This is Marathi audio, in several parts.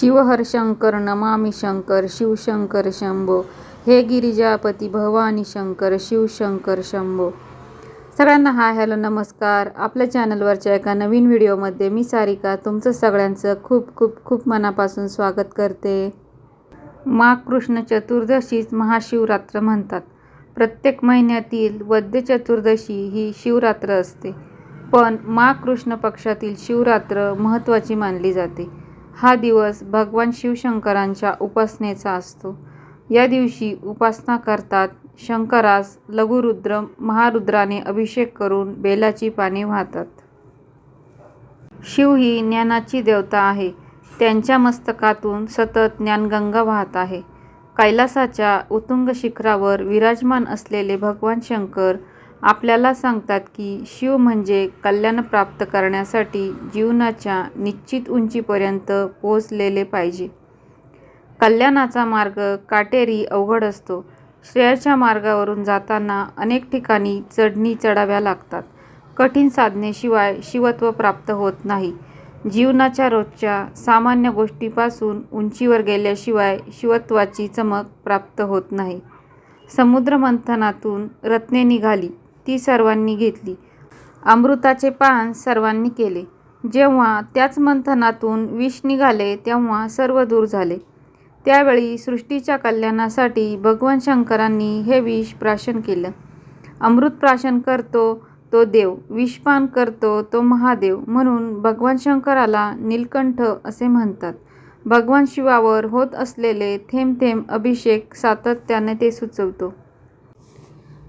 शिवहर शंकर शंकर शिवशंकर शंभो. हे गिरिजापती भवानी शंकर शिवशंकर शंभो. सगळ्यांना हाय हॅलो नमस्कार. आपल्या चॅनलवरच्या एका नवीन व्हिडिओमध्ये मी सारिका तुमचं सगळ्यांचं खूप खूप खूप मनापासून स्वागत करते. माघ कृष्ण चतुर्दशीच महाशिवरात्र म्हणतात. प्रत्येक महिन्यातील वद्य चतुर्दशी ही शिवरात्र असते. पण मा कृष्ण पक्षातील शिवरात्र महत्त्वाची मानली जाते. हा दिवस भगवान शिवशंकरांच्या उपासनेचा असतो. या दिवशी उपासना करतात शंकरास लघुरुद्र महारुद्राने अभिषेक करून बेलाची पाने वाहतात. शिव ही ज्ञानाची देवता आहे. त्यांच्या मस्तकातून सतत ज्ञानगंगा वाहत आहे. कैलासाच्या उत्तुंग शिखरावर विराजमान असलेले भगवान शंकर आपल्याला सांगतात की शिव म्हणजे कल्याण प्राप्त करण्यासाठी जीवनाच्या निश्चित उंचीपर्यंत पोहोचलेले पाहिजे. कल्याणाचा मार्ग काटेरी अवघड असतो. श्रेयाच्या मार्गावरून जाताना अनेक ठिकाणी चढणी चढाव्या लागतात. कठीण साधनेशिवाय शिवत्व प्राप्त होत नाही. जीवनाच्या रोजच्या सामान्य गोष्टीपासून उंचीवर गेल्याशिवाय शिवत्वाची चमक प्राप्त होत नाही. समुद्रमंथनातून रत्ने निघाली. ती सर्वांनी घेतली. अमृताचे पान सर्वांनी केले. जेव्हा त्याच मंथनातून विष निघाले तेव्हा सर्व दूर झाले. त्यावेळी सृष्टीच्या कल्याणासाठी भगवान शंकरांनी हे विष प्राशन केलं. अमृत प्राशन करतो तो देव विषपान करतो तो महादेव म्हणून भगवान शंकराला नीलकंठ असे म्हणतात. भगवान शिवावर होत असलेले थेंब थेंब अभिषेक सातत्याने ते सुचवतो.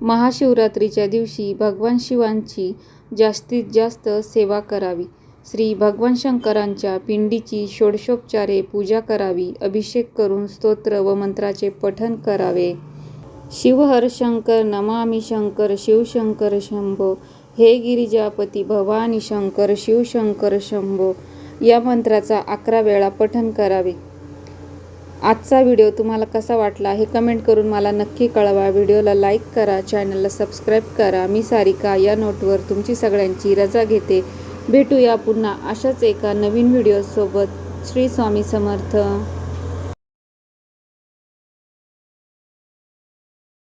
महाशिवरात्रीच्या दिवशी भगवान शिवांची जास्तीत जास्त सेवा करावी. श्री भगवान शंकरांच्या पिंडीची षोडशोपचारे पूजा करावी अभिषेक करून स्तोत्र व मंत्राचे पठन करावे. शिवहर शंकर नमामि शंकर शिवशंकर शंभो हे गिरिजापती भवानी शंकर शिवशंकर शंभो या मंत्राचा अकरा वेळा पठन करावे. आजचा व्हिडिओ तुम्हाला कसा वाटला हे कमेंट करून मला नक्की कळवा. व्हिडिओला लाईक करा चॅनलला सबस्क्राईब करा. मी सारिका या नोटवर तुमची सगळ्यांची रजा घेते. भेटूया पुन्हा अशाच एका नवीन व्हिडिओसोबत. श्री स्वामी समर्थ.